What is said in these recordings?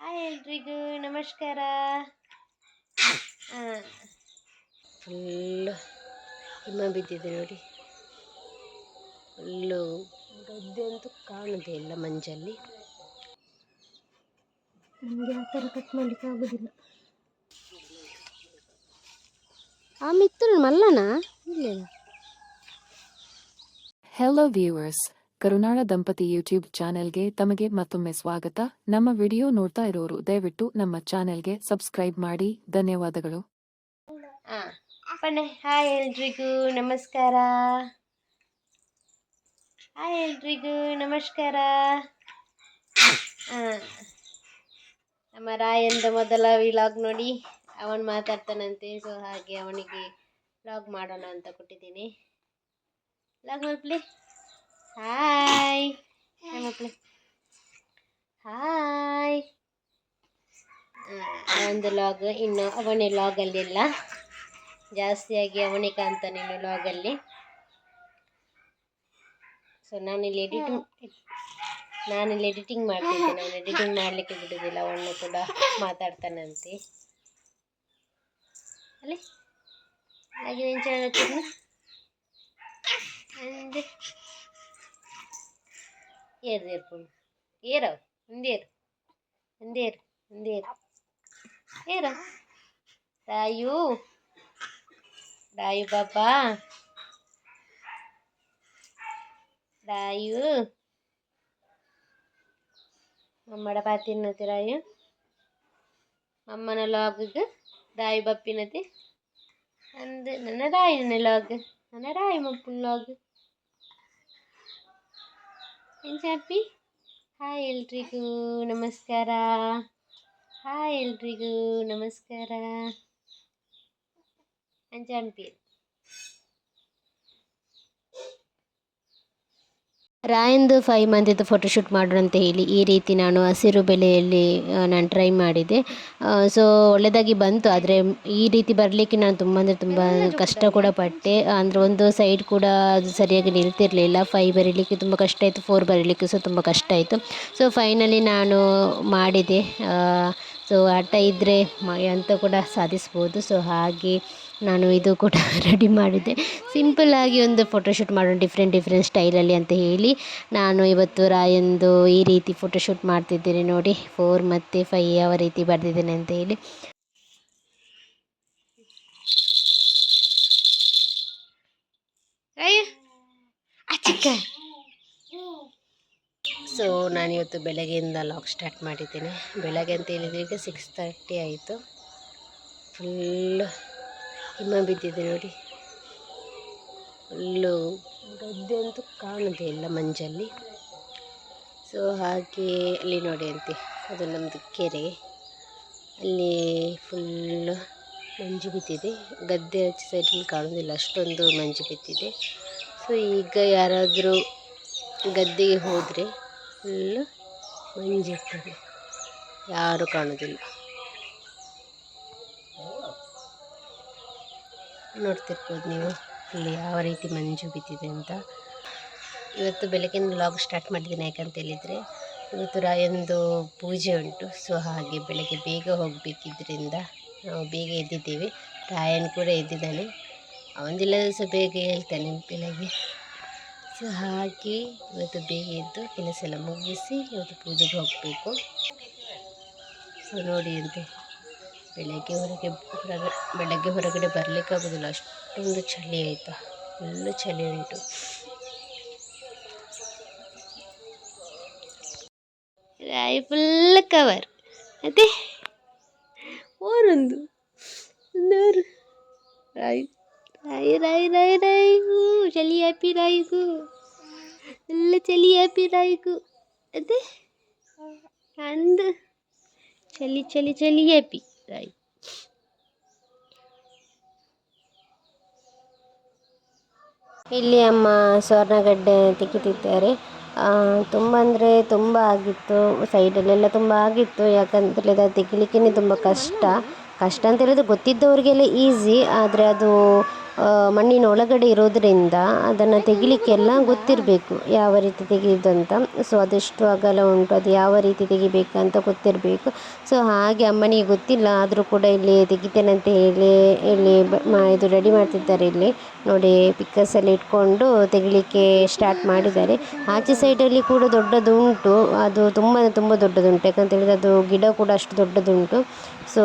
Hi ಎಲ್ರಿಗೂ ನಮಸ್ಕಾರ. Full ಹಿಮ ಬಿದ್ದಿದೆ ನೋಡಿ. ಫುಲ್ಲು ಗದ್ದೆ ಅಂತೂ ಕಾಣುದೇ ಇಲ್ಲ ಮಂಜಲ್ಲಿ. ನಮಗೆ ಆ ಥರ ಕಟ್ ಮಾಡಲಿಕ್ಕೆ ಆಗೋದಿಲ್ಲ. ಆ ಮಿತ್ರ ಮಲ್ಲನಾ? ಇಲ್ಲ ಹೆಲೋ ವ್ಯೂವರ್ಸ್ ಕರುನಾಳ ದಂಪತಿ ಯೂಟ್ಯೂಬ್ ಚಾನೆಲ್ಗೆ ತಮಗೆ ಮತ್ತೊಮ್ಮೆ ಸ್ವಾಗತ. ನಮ್ಮ ವಿಡಿಯೋ ನೋಡ್ತಾ ಇರೋರು ದಯವಿಟ್ಟು ನಮ್ಮ ಚಾನೆಲ್ಗೆ ಸಬ್ಸ್ಕ್ರೈಬ್ ಮಾಡಿ. ಧನ್ಯವಾದಗಳು. ಹಾಯ್ ಎಲ್ರಿಗೂ, ನಮಸ್ಕಾರ. ಹಾಯ್ ಎಲ್ರಿಗೂ, ನಮಸ್ಕಾರ. ನಮ್ಮ ರಾಯಂದ ಮೊದಲ ವಿಲಾಗ್ ನೋಡಿ. ಅವನು ಮಾತಾಡ್ತಾನಂತೆ ಸೊ ಹಾಗೆ ಅವನಿಗೆ ವ್ಲಾಗ್ ಮಾಡೋಣ ಅಂತ ಕೊಟ್ಟಿದ್ದೀನಿ. ವ್ಲಾಗ್ ಮಲ್ಪ್ಲಿ ಹಾಯ್ ಮಕ್ಕಳು ಹಾಯ್ ಒಂದು ಲಾಗ್ ಇನ್ನು ಅವನೇ ಲಾಗಲ್ಲಿಲ್ಲ ಜಾಸ್ತಿಯಾಗಿ ಅವನೇ ಕಾಣ್ತಾನೆ ಇನ್ನು ಲಾಗಲ್ಲಿ ಸೊ ನಾನಿಲ್ಲಿ ಎಡಿಟಿಂಗ್ ನಾನಿಲ್ಲಿ ಎಡಿಟಿಂಗ್ ಮಾಡ್ತಿದ್ದೆ. ನಾನು ಎಡಿಟಿಂಗ್ ಮಾಡಲಿಕ್ಕೆ ಬಿಡೋದಿಲ್ಲ. ಅವನು ಕೂಡ ಮಾತಾಡ್ತಾನಂತೆ. ಅಲ್ಲಿ. ಹಾಗೆ ನೀನು ಚೆನ್ನಾಗಿ ಅಂದೆ ಏರು ಏರ್ಕೊಂಡು ಏರವ್ ಮುಂದೇರು ಮುಂದೇರು ಮುಂದೇರು ಏರ ರಾಯು ರಾಯು ಬಾಬಾ ರಾಯು ಮಮ್ಮಡ ಪಾತಿನತಿ ರಾಯು ಅಮ್ಮನ ಲಾಗಿಗೆ ರಾಯು ಬಪ್ಪಿನತಿ ಅಂದು ನನ್ನ ರಾಯನ ಲಾಗ್ ನನ್ನ ರಾಯು ಮಪ್ಪನ ಲಾಗ್ ಏನು ಚಾಪಿ ಹಾಯ್ ಎಲ್ರಿಗೂ ನಮಸ್ಕಾರ. ಹಾಯ್ ಎಲ್ರಿಗೂ ನಮಸ್ಕಾರ. ಅಂಜಾಂಪಿ ರಾಯಂದು ಫೈವ್ ಮಂತಿದ್ದು ಫೋಟೋಶೂಟ್ ಮಾಡೋಣ ಅಂತ ಹೇಳಿ ಈ ರೀತಿ ನಾನು ಹಸಿರು ಬೆಲೆಯಲ್ಲಿ ನಾನು ಟ್ರೈ ಮಾಡಿದೆ. ಸೊ ಒಳ್ಳೆಯದಾಗಿ ಬಂತು. ಆದರೆ ಈ ರೀತಿ ಬರಲಿಕ್ಕೆ ನಾನು ತುಂಬ ಅಂದರೆ ತುಂಬ ಕಷ್ಟ ಕೂಡ ಪಟ್ಟೆ. ಅಂದರೆ ಒಂದು ಸೈಡ್ ಕೂಡ ಅದು ಸರಿಯಾಗಿ ನಿಲ್ತಿರಲಿಲ್ಲ. ಫೈವ್ ಬರೀಲಿಕ್ಕೆ ತುಂಬ ಕಷ್ಟ ಆಯಿತು ಫೋರ್ ಬರೀಲಿಕ್ಕೆ ಸಹ ತುಂಬ ಕಷ್ಟ ಆಯಿತು. ಸೊ ಫೈನಲಿ ನಾನು ಮಾಡಿದೆ. ಸೊ ಆಟ ಇದ್ದರೆ ಅಂತ ಕೂಡ ಸಾಧಿಸ್ಬೋದು. ಸೊ ಹಾಗೆ ನಾನು ಇದು ಕೂಡ ರೆಡಿ ಮಾಡಿದ್ದೆ. ಸಿಂಪಲ್ಲಾಗಿ ಒಂದು ಫೋಟೋಶೂಟ್ ಮಾಡೋಣ ಡಿಫ್ರೆಂಟ್ ಡಿಫ್ರೆಂಟ್ ಸ್ಟೈಲಲ್ಲಿ ಅಂತ ಹೇಳಿ. ನಾನು ಇವತ್ತು ರಾಯಂದು ಈ ರೀತಿ ಫೋಟೋಶೂಟ್ ಮಾಡ್ತಿದ್ದೀನಿ ನೋಡಿ. ಫೋರ್ ಮತ್ತು ಫೈ ಯಾವ ರೀತಿ ಬರೆದಿದ್ದೇನೆ ಅಂತ ಹೇಳಿ. ಚಿಕ್ಕ. ಸೊ ನಾನಿವತ್ತು ಬೆಳಗ್ಗೆಯಿಂದ ಲಾಗ್ ಸ್ಟಾರ್ಟ್ ಮಾಡಿದ್ದೀನಿ. ಬೆಳಗ್ಗೆ ಅಂತ ಹೇಳಿದ್ರೆ ಈಗ ಸಿಕ್ಸ್ ತರ್ಟಿ ಆಯಿತು. ಫುಲ್ ಹಿಮ ಬಿದ್ದಿದೆ ನೋಡಿ. ಫುಲ್ಲು ಗದ್ದೆ ಅಂತೂ ಕಾಣೋದೇ ಇಲ್ಲ ಮಂಜಲ್ಲಿ. ಸೊ ಹಾಗೆ ಅಲ್ಲಿ ನೋಡಿ ಅಂತೆ, ಅದು ನಮ್ಮದು ಕೆರೆ. ಅಲ್ಲಿ ಫುಲ್ಲು ಮಂಜು ಬಿದ್ದಿದೆ. ಗದ್ದೆ ಆಚೆ ಸೈಡಲ್ಲಿ ಕಾಣೋದಿಲ್ಲ, ಅಷ್ಟೊಂದು ಮಂಜು ಬಿದ್ದಿದೆ. ಸೊ ಈಗ ಯಾರಾದರೂ ಗದ್ದೆಗೆ ಹೋದರೆ ಫುಲ್ಲು ಮಂಜಿರ್ತದೆ ಯಾರೂ ಕಾಣೋದಿಲ್ಲ. ನೋಡ್ತಿರ್ಬೋದು ನೀವು. ಇಲ್ಲಿ ಯಾವ ರೀತಿ ಮಂಜು ಬಿದ್ದಿದೆ ಅಂತ. ಇವತ್ತು ಬೆಳಗ್ಗೆ ಲಾಗ್ ಸ್ಟಾರ್ಟ್ ಮಾಡಿದ್ದೀನಿ ಯಾಕಂತ ಹೇಳಿದರೆ, ಇವತ್ತು ರಾಯಂದು ಪೂಜೆ ಉಂಟು. ಸೊ ಹಾಗೆ ಬೆಳಗ್ಗೆ ಬೇಗ ಹೋಗಬೇಕಿದ್ದರಿಂದ ನಾವು ಬೇಗ ಎದ್ದಿದ್ದೀವಿ. ರಾಯನ್ ಕೂಡ ಎದ್ದಿದ್ದಾನೆ. ಅವನಿಲ್ಲದ ಸಹ ಬೇಗ ಹೇಳ್ತಾನೆ ಬೆಳಗ್ಗೆ. ಸೊ ಹಾಗೆ ಇವತ್ತು ಬೇಗ ಎದ್ದು ಕೆಲಸ ಎಲ್ಲ ಮುಗಿಸಿ ಇವತ್ತು ಪೂಜೆಗೆ ಹೋಗಬೇಕು. ಸೊ ನೋಡಿ ಅಂತೆ. ಬೆಳಗ್ಗೆ ಹೊರಗೆ ಹೊರಗೆ ಬೆಳಗ್ಗೆ ಹೊರಗಡೆ ಬರಲಿಕ್ಕೆ ಆಗೋದಿಲ್ಲ. ಅಷ್ಟೊಂದು ಚಳಿ ಆಯಿತಾ? ಫುಲ್ಲು ಚಳಿ ಉಂಟು. ರಾಯಿ ಫುಲ್ ಕವರ್ ಅದೇ ಓರೊಂದು ಒಂದೂರು ರಾಯಿ ರಾಯಿ ರಾಯಿ ರಾಯಿ ರಾಯಿಗೂ ಚಳಿ ಹ್ಯಾಪಿ ರಾಯಿಗೂ ಎಲ್ಲ ಚಳಿ ಹ್ಯಾಪಿ ರಾಯಿಗೂ ಅದೇ ಅಂದು? ಚಳಿ ಚಳಿ ಚಳಿ ಹ್ಯಾಪಿ ಇಲ್ಲಿ ಅಮ್ಮ ಸ್ವರ್ಣಗಡ್ಡೆ ತೆಗಿತಿದ್ದಾರೆ. ತುಂಬ ಅಂದರೆ ತುಂಬ ಆಗಿತ್ತು. ಸೈಡಲ್ಲೆಲ್ಲ ತುಂಬ ಆಗಿತ್ತು. ಯಾಕಂತ ಹೇಳಿದ್ರೆ ಅದು ತೆಗಿಲಿಕ್ಕೇ ತುಂಬ ಕಷ್ಟ. ಕಷ್ಟ ಅಂತ ಹೇಳಿದ್ರೆ ಗೊತ್ತಿದ್ದವರಿಗೆಲ್ಲ ಈಸಿ ಆದರೆ ಅದು ಮಣ್ಣಿನ ಒಳಗಡೆ ಇರೋದರಿಂದ ಅದನ್ನು ತೆಗಿಲಿಕ್ಕೆಲ್ಲ ಗೊತ್ತಿರಬೇಕು ಯಾವ ರೀತಿ ತೆಗೆಯೋದು ಅಂತ. ಸೊ ಅದೆಷ್ಟು ಅಗಲ ಉಂಟು, ಅದು ಯಾವ ರೀತಿ ತೆಗಿಬೇಕಂತ ಗೊತ್ತಿರಬೇಕು. ಸೊ ಹಾಗೆ ಅಮ್ಮನಿಗೆ ಗೊತ್ತಿಲ್ಲ, ಆದರೂ ಕೂಡ ಇಲ್ಲಿ ತೆಗಿತೇನೆ ಅಂತ ಹೇಳಿ, ಇಲ್ಲಿ ಇದು ರೆಡಿ ಮಾಡ್ತಿದ್ದಾರೆ ಇಲ್ಲಿ. ನೋಡಿ ಪಿಕ್ಕರ್ಸಲ್ಲಿ ಇಟ್ಕೊಂಡು ತೆಗಿಲಿಕ್ಕೆ ಸ್ಟಾರ್ಟ್ ಮಾಡಿದ್ದಾರೆ. ಆಚೆ ಸೈಡಲ್ಲಿ ಕೂಡ ದೊಡ್ಡದು ಉಂಟು. ಅದು ತುಂಬ ತುಂಬ ದೊಡ್ಡದುಂಟು. ಯಾಕಂತ ಹೇಳಿದ್ರೆ ಅದು ಗಿಡ ಕೂಡ ಅಷ್ಟು ದೊಡ್ಡದುಂಟು. ಸೊ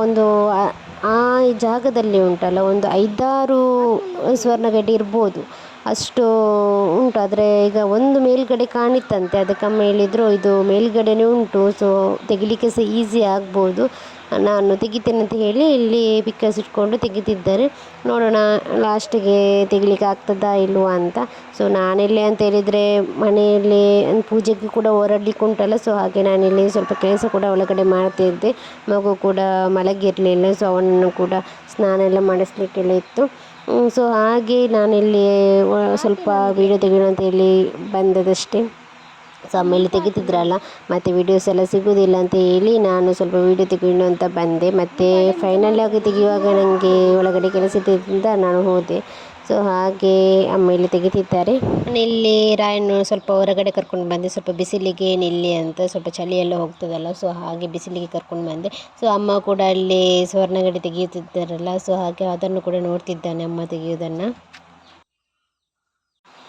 ಒಂದು, ಆ- ಜಾಗದಲ್ಲಿ ಉಂಟಲ್ಲ, ಒಂದು ಐದಾರು ಸ್ವರ್ಣಗಡ್ಡೆ ಇರ್ಬೋದು. ಅಷ್ಟು ಉಂಟು. ಆದರೆ ಈಗ ಒಂದು ಮೇಲುಗಡೆ ಕಾಣಿತ್ತಂತೆ. ಅದಕ್ಕೆ ಅಮ್ಮ ಹೇಳಿದರು, ಇದು ಮೇಲುಗಡೆನೇ ಉಂಟು. ಸೊ ತೆಗಿಲಿಕ್ಕೆ ಸಹ ಈಸಿ ಆಗ್ಬೋದು. ನಾನು ತೆಗಿತೇನೆ ಅಂತ ಹೇಳಿ ಇಲ್ಲಿ ಪಿಕ್ಕರ್ಸ್ ಇಟ್ಕೊಂಡು ತೆಗಿತಿದ್ದಾರೆ. ನೋಡೋಣ, ಲಾಸ್ಟಿಗೆ ತೆಗಿಲಿಕ್ಕೆ ಆಗ್ತದಾ ಇಲ್ವಾ ಅಂತ. ಸೊ ನಾನೆಲ್ಲಿ ಅಂತ ಹೇಳಿದರೆ ಮನೆಯಲ್ಲಿ ಪೂಜೆಗೆ ಕೂಡ ಹೊರಡ್ಲಿಕ್ಕೆ ಉಂಟಲ್ಲ ಸೊ ಹಾಗೆ ನಾನಿಲ್ಲಿ ಸ್ವಲ್ಪ ಕೆಲಸ ಕೂಡ ಒಳಗಡೆ ಮಾಡ್ತಿದ್ದೆ. ಮಗು ಕೂಡ ಮಲಗಿರಲಿಲ್ಲ ಸೊ ಅವನನ್ನು ಕೂಡ ಸ್ನಾನ ಎಲ್ಲ ಮಾಡಿಸ್ಲಿಕ್ಕೆಲ್ಲ ಇತ್ತು. ಸೊ ಹಾಗೆ ನಾನಿಲ್ಲಿ ಸ್ವಲ್ಪ ವೀಡಿಯೋ ತೆಗೆಯೋಣ ಅಂತ ಹೇಳಿ ಬಂದದಷ್ಟೇ. ಸೊ ಆಮೇಲೆ ತೆಗಿತಿದ್ರಲ್ಲ, ಮತ್ತು ವೀಡಿಯೋಸ್ ಎಲ್ಲ ಸಿಗೋದಿಲ್ಲ ಅಂತ ಹೇಳಿ ನಾನು ಸ್ವಲ್ಪ ವೀಡಿಯೋ ತೆಗೆಯೋಣ ಅಂತ ಬಂದೆ. ಮತ್ತು ಫೈನಲ್ ಆಗಿ ತೆಗೆಯುವಾಗ ನನಗೆ ಒಳಗಡೆ ಕೆಲಸ ಇದ್ದಿದ್ದರಿಂದ ನಾನು ಹೋದೆ. ಸೊ ಹಾಗೆ ಅಮ್ಮೇಲಿ ತೆಗಿತಿದ್ದಾರೆ ಇಲ್ಲಿ ರಾಯನ್ನು ಸ್ವಲ್ಪ ಹೊರಗಡೆ ಕರ್ಕೊಂಡು ಬಂದೆ. ಸ್ವಲ್ಪ ಬಿಸಿಲಿಗೆ ನಿಲ್ಲಿ ಅಂತ ಸ್ವಲ್ಪ ಚಳಿ ಎಲ್ಲ ಹೋಗ್ತದಲ್ಲ ಸೊ ಹಾಗೆ ಬಿಸಿಲಿಗೆ ಕರ್ಕೊಂಡು ಬಂದೆ. ಸೊ ಅಮ್ಮ ಕೂಡ ಅಲ್ಲಿ ಸ್ವರ್ಣಗಡೆ ತೆಗೆಯುತ್ತಿದ್ದಾರಲ್ಲ ಸೊ ಹಾಗೆ ಅದನ್ನು ಕೂಡ ನೋಡ್ತಿದ್ದಾನೆ ಅಮ್ಮ ತೆಗೆಯೋದನ್ನು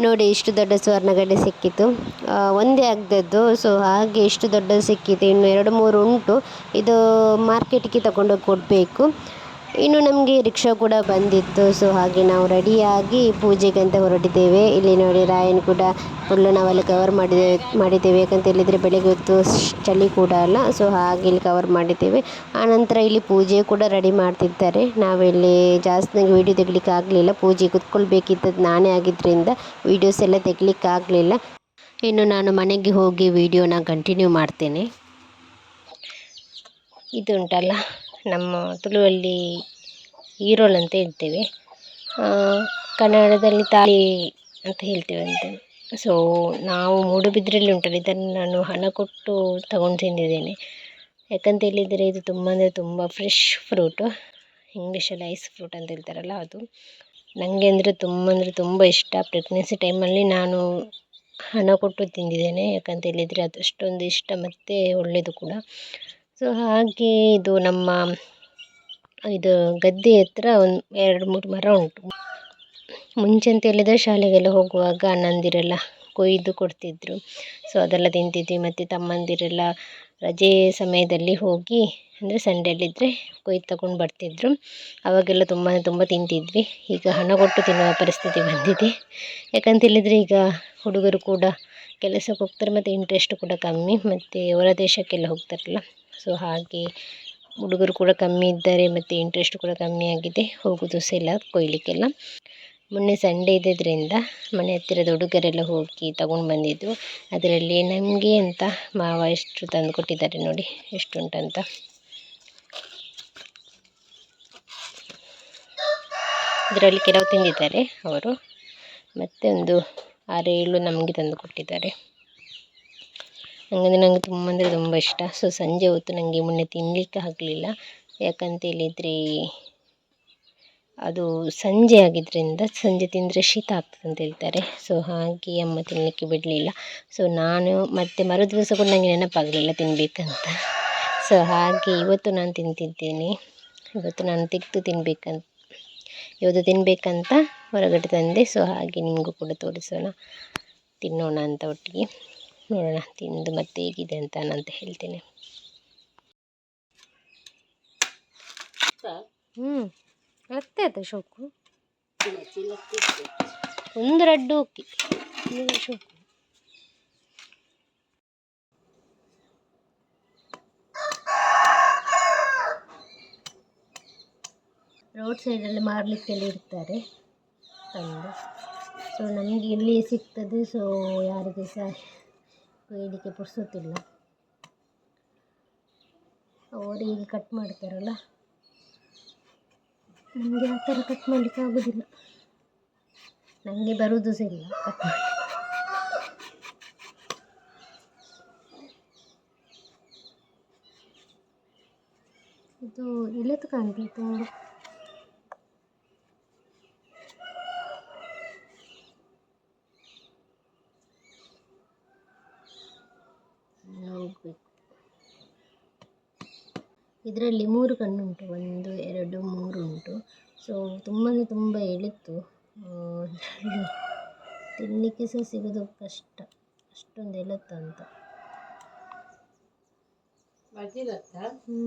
ನೋಡಿ, ಇಷ್ಟು ದೊಡ್ಡ ಸುವರ್ಣಗಡ್ಡೆ ಸಿಕ್ಕಿತು ಒಂದೇ ಆಗದದ್ದು. ಸೊ ಹಾಗೆ ಇಷ್ಟು ದೊಡ್ಡದು ಸಿಕ್ಕಿತು ಇನ್ನು ಎರಡು ಮೂರು ಉಂಟು. ಇದು ಮಾರ್ಕೆಟಿಗೆ ತಗೊಂಡೋಗಿ ಕೊಡಬೇಕು. ಇನ್ನು ನಮಗೆ ರಿಕ್ಷಾ ಕೂಡ ಬಂದಿತ್ತು ಸೊ ಹಾಗೆ ನಾವು ರೆಡಿಯಾಗಿ ಪೂಜೆಗೆ ಅಂತ ಹೊರಟಿದ್ದೇವೆ. ಇಲ್ಲಿ ನೋಡಿ ರಾಯನ್ ಕೂಡ ಫುಲ್ಲು ನಾವೆಲ್ಲ ಕವರ್ ಮಾಡಿದ್ದೇವೆ ಮಾಡಿದ್ದೇವೆ. ಯಾಕಂತ ಹೇಳಿದರೆ ಬೆಳಗ್ಗೆ ಹೊತ್ತು ಚಳಿ ಕೂಡ ಅಲ್ಲ ಸೊ ಹಾಗೆ ಇಲ್ಲಿ ಕವರ್ ಮಾಡಿದ್ದೇವೆ. ಆನಂತರ ಇಲ್ಲಿ ಪೂಜೆ ಕೂಡ ರೆಡಿ ಮಾಡ್ತಿದ್ದಾರೆ. ನಾವಿಲ್ಲಿ ಜಾಸ್ತಿ ನನಗೆ ವೀಡಿಯೋ ತೆಗಿಲಿಕ್ಕೆ ಆಗಲಿಲ್ಲ. ಪೂಜೆ ಕುತ್ಕೊಳ್ಬೇಕಿದ್ದದ್ದು ನಾನೇ ಆಗಿದ್ದರಿಂದ ವೀಡಿಯೋಸ್ ಎಲ್ಲ ತೆಗಿಲಿಕ್ಕೆ ಆಗಲಿಲ್ಲ. ಇನ್ನು ನಾನು ಮನೆಗೆ ಹೋಗಿ ವೀಡಿಯೋನ ಕಂಟಿನ್ಯೂ ಮಾಡ್ತೇನೆ. ಇದು ಉಂಟಲ್ಲ ನಮ್ಮ ತುಳುವಲ್ಲಿ ಈರೋಲ್ ಅಂತ ಹೇಳ್ತೇವೆ. ಕನ್ನಡದಲ್ಲಿ ತಾಳಿ ಅಂತ ಹೇಳ್ತೇವೆ ಅಂತ. ಸೊ ನಾವು ಮೂಡುಬಿದ್ರೆಯಲ್ಲಿ ಉಂಟಲ್ಲ, ಇದನ್ನು ನಾನು ಹಣ ಕೊಟ್ಟು ತಗೊಂಡು ತಿಂದಿದ್ದೇನೆ. ಯಾಕಂತ ಹೇಳಿದರೆ ಇದು ತುಂಬ ಅಂದರೆ ತುಂಬ ಫ್ರೆಶ್ ಫ್ರೂಟು ಇಂಗ್ಲೀಷಲ್ಲಿ ಐಸ್ ಫ್ರೂಟ್ ಅಂತ ಹೇಳ್ತಾರಲ್ಲ ಅದು. ನನಗೆ ಅಂದರೆ ತುಂಬ ಅಂದರೆ ತುಂಬ ಇಷ್ಟ. ಪ್ರೆಗ್ನೆನ್ಸಿ ಟೈಮಲ್ಲಿ ನಾನು ಹಣ ಕೊಟ್ಟು ತಿಂದಿದ್ದೇನೆ. ಯಾಕಂತ ಹೇಳಿದರೆ ಅದು ಅಷ್ಟೊಂದು ಇಷ್ಟ ಮತ್ತು ಒಳ್ಳೆಯದು ಕೂಡ. ಸೊ ಹಾಗೆ ಇದು ನಮ್ಮ, ಇದು ಗದ್ದೆ ಹತ್ರ ಒಂದು ಎರಡು, ಮೂರು ಮರ ಉಂಟು. ಮುಂಚೆ ಅಂತ ಹೇಳಿದರೆ ಶಾಲೆಗೆಲ್ಲ ಹೋಗುವಾಗ ಅಣ್ಣಂದಿರೆಲ್ಲ ಕೊಯ್ದು ಕೊಡ್ತಿದ್ದರು ಸೊ ಅದೆಲ್ಲ ತಿಂತಿದ್ವಿ. ಮತ್ತು ತಮ್ಮಂದಿರೆಲ್ಲ ರಜೆ ಸಮಯದಲ್ಲಿ ಹೋಗಿ, ಅಂದರೆ ಸಂಡೇಲಿದ್ದರೆ ಕೊಯ್ದು ತಗೊಂಡು ಬರ್ತಿದ್ದರು ಅವಾಗೆಲ್ಲ ತುಂಬ ತುಂಬ ತಿಂತಿದ್ವಿ. ಈಗ ಹಣ ಕೊಟ್ಟು ತಿನ್ನುವ ಪರಿಸ್ಥಿತಿ ಬಂದಿದೆ. ಯಾಕಂತ ಹೇಳಿದರೆ ಈಗ ಹುಡುಗರು ಕೂಡ ಕೆಲಸಕ್ಕೆ ಹೋಗ್ತಾರೆ, ಮತ್ತು ಇಂಟ್ರೆಸ್ಟ್ ಕೂಡ ಕಮ್ಮಿ. ಮತ್ತು ಹೊರ ದೇಶಕ್ಕೆಲ್ಲ ಹೋಗ್ತಾರಲ್ಲ. ಸೊ ಹಾಗೆ ಹುಡುಗರು ಕೂಡ ಕಮ್ಮಿ ಇದ್ದಾರೆ ಮತ್ತು ಇಂಟ್ರೆಸ್ಟ್ ಕೂಡ ಕಮ್ಮಿ ಆಗಿದೆ. ಹೋಗೋದು ಸಹ ಇಲ್ಲ ಕೊಯ್ಲಿಕ್ಕೆಲ್ಲ. ಮೊನ್ನೆ ಸಂಡೇ ಇದ್ದಿದ್ದರಿಂದ ಮನೆ ಹತ್ತಿರದ ಹುಡುಗರೆಲ್ಲ ಹೋಗಿ ತಗೊಂಡು ಬಂದಿದ್ದು ಅದರಲ್ಲಿ ನಮಗೆ ಅಂತ ಮಾವ ಎಷ್ಟು ತಂದು ಕೊಟ್ಟಿದ್ದಾರೆ ನೋಡಿ ಎಷ್ಟುಂಟಂತ ಇದರಲ್ಲಿ ಕೆಲವು ತಿಂದಿದ್ದಾರೆ ಅವರು. ಮತ್ತೆ ಒಂದು ಆರೇಳು ನಮಗೆ ತಂದು ಕೊಟ್ಟಿದ್ದಾರೆ. ಹಂಗಂದ್ರೆ ನನಗೆ ತುಂಬ ಅಂದರೆ ತುಂಬ ಇಷ್ಟ. ಸೊ ಸಂಜೆ ಹೊತ್ತು ನನಗೆ ಮೊನ್ನೆ ತಿನ್ನಲಿಕ್ಕೆ ಆಗಲಿಲ್ಲ. ಯಾಕಂತ ಹೇಳಿದರೆ ಅದು ಸಂಜೆ ಆಗಿದ್ದರಿಂದ ಸಂಜೆ ತಿಂದರೆ ಶೀತ ಆಗ್ತದೆ ಅಂತ ಹೇಳ್ತಾರೆ. ಸೊ ಹಾಗೆ ಅಮ್ಮ ತಿನ್ನಲಿಕ್ಕೆ ಬಿಡಲಿಲ್ಲ. ಸೊ ನಾನು ಮತ್ತೆ ಮರು ದಿವಸ ಕೂಡ ನನಗೆ ನೆನಪಾಗಲಿಲ್ಲ ತಿನ್ನಬೇಕಂತ ಸೊ ಹಾಗೆ ಇವತ್ತು ನಾನು ತಿಂತಿದ್ದೇನೆ. ಇವತ್ತು ನಾನು ತೆಗೆದು ತಿನ್ನಬೇಕಂತ ಇವತ್ತು ತಿನ್ನಬೇಕಂತ ಹೊರಗಡೆ ತಂದೆ. ಸೊ ಹಾಗೆ ನಿಮಗೂ ಕೂಡ ತೋರಿಸೋಣ. ತಿನ್ನೋಣ ಅಂತ ಒಟ್ಟಿಗೆ. ನೋಡೋಣ ತಿಂದು ಮತ್ತೆ ಹೇಗಿದೆ ಅಂತ ನಾನಂತ ಹೇಳ್ತೇನೆ. ಹ್ಮ್ ಮತ್ತೆ ಆಯ್ತಾ ಶೋಕು? ಒಂದು ರಡ್ಡು ಓಕೆ ಶೋಕು ರೋಡ್ ಸೈಡಲ್ಲಿ ಮಾರಲಿಕ್ಕೆಲ್ಲ ಇರ್ತಾರೆ ತಂದು. ಸೊ ನಮಗೆ ಇಲ್ಲಿ ಸಿಗ್ತದೆ ಸೊ ಯಾರಿಗೆ ಸಹ ಕೊಯ್ಯಲಿಕ್ಕೆ ಪುರ್ಸೊತ್ತಿಲ್ಲ ಅವರು ಈಗ ಕಟ್ ಮಾಡ್ತಾರಲ್ಲ. ನನಗೆ ಆ ಥರ ಕಟ್ ಮಾಡಲಿಕ್ಕೆ ಆಗೋದಿಲ್ಲ. ನನಗೆ ಬರುವುದು ಸಹ ಇಲ್ಲ ಕಟ್ ಇದು ಇಳೆದು ಕಾಣ್ತದೆ ತುಂಬ ಇದರಲ್ಲಿ ಮೂರು ಕಣ್ಣುಂಟು ಒಂದು ಎರಡು ಮೂರು ಉಂಟು. ಸೊ ತುಂಬ ತುಂಬ ಎಳೆತು ತಿನ್ನಲಿಕ್ಕೆ ಸಹ ಸಿಗೋದು ಕಷ್ಟ. ಅಷ್ಟೊಂದು ಎಳತ್ತಂತ. ಹ್ಞೂ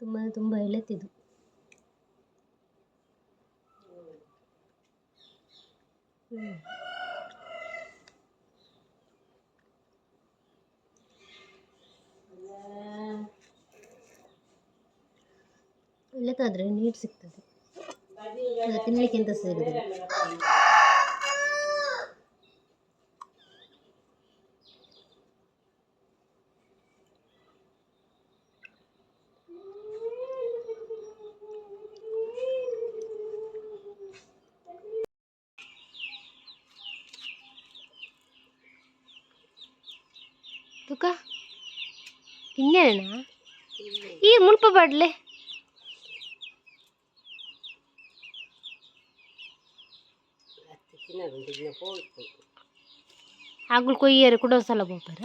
ತುಂಬ ತುಂಬ ಎಳೆತಿದ್ದು. ಹ್ಞೂ ನೀಟ್ ನೀರು ಸಿಗ್ತದೆ. ಎಂತ ತಿನ್ನಲಿಕ್ಕೆ ತುಕ ಇನ್ನೇನಾ ಈ ಮುಲ್ಪ ಬಾಡ್ಲೆ ಆಗುಲ್ ಕೊಯ್ಯರು ಕೂಡ ಸಲ ಬೋಪಾರ